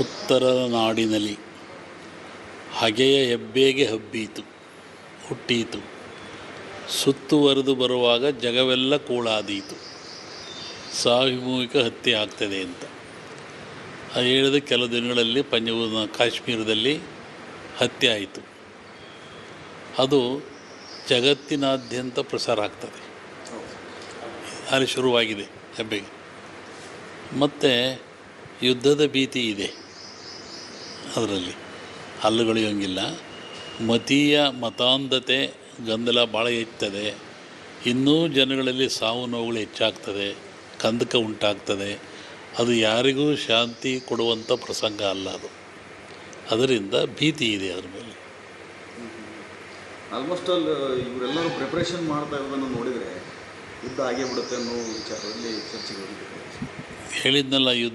ಉತ್ತರ ನಾಡಿನಲ್ಲಿ ಹಗೆಯ ಹೆಬ್ಬೇಗೆ ಹಬ್ಬೀತು, ಹುಟ್ಟೀತು. ಸುತ್ತುವರೆದು ಬರುವಾಗ ಜಗವೆಲ್ಲ ಕೂಳಾದೀತು. ಸಾಮೂಹಿಕ ಹತ್ಯೆ ಆಗ್ತದೆ ಅಂತ. ಅದು ಹೇಳಿದ ಕೆಲವು ದಿನಗಳಲ್ಲಿ ಪಂಜಾಬ್, ಕಾಶ್ಮೀರದಲ್ಲಿ ಹತ್ಯೆ ಆಯಿತು. ಅದು ಜಗತ್ತಿನಾದ್ಯಂತ ಪ್ರಸಾರ ಆಗ್ತದೆ. ಅಲ್ಲಿ ಶುರುವಾಗಿದೆ ಹೆಬ್ಬೆಗೆ. ಮತ್ತು ಯುದ್ಧದ ಭೀತಿ ಇದೆ. ಅದರಲ್ಲಿ. ಹಲ್ಲುಗಳಿಯೋಂಗಿಲ್ಲ ಮತೀಯ ಮತಾಂಧತೆ ಗಂದಲ ಭಾಳ ಹೆಚ್ಚುತ್ತದೆ ಇನ್ನೂ ಜನಗಳಲ್ಲಿ ಸಾವು ನೋವುಗಳು ಹೆಚ್ಚಾಗ್ತದೆ. ಕಂದಕ ಉಂಟಾಗ್ತದೆ. ಅದು ಯಾರಿಗೂ ಶಾಂತಿ ಕೊಡುವಂಥ ಪ್ರಸಂಗ ಅಲ್ಲ ಅದು. ಅದರಿಂದ ಭೀತಿ ಇದೆ ಅದ್ರ ಮೇಲೆ. ಆಲ್ಮೋಸ್ಟ್ ಅಲ್ಲಿ ಇವರೆಲ್ಲರೂ ಪ್ರಿಪ್ರೇಷನ್ ಮಾಡ್ತಾ ಇರೋದನ್ನು ನೋಡಿದರೆ ಯುದ್ಧ ಆಗೇ ಬಿಡುತ್ತೆ ಅನ್ನೋ ವಿಚಾರದಲ್ಲಿ ಚರ್ಚೆಗಳು ಹೇಳಿದ್ನಲ್ಲ ಯುದ್ಧ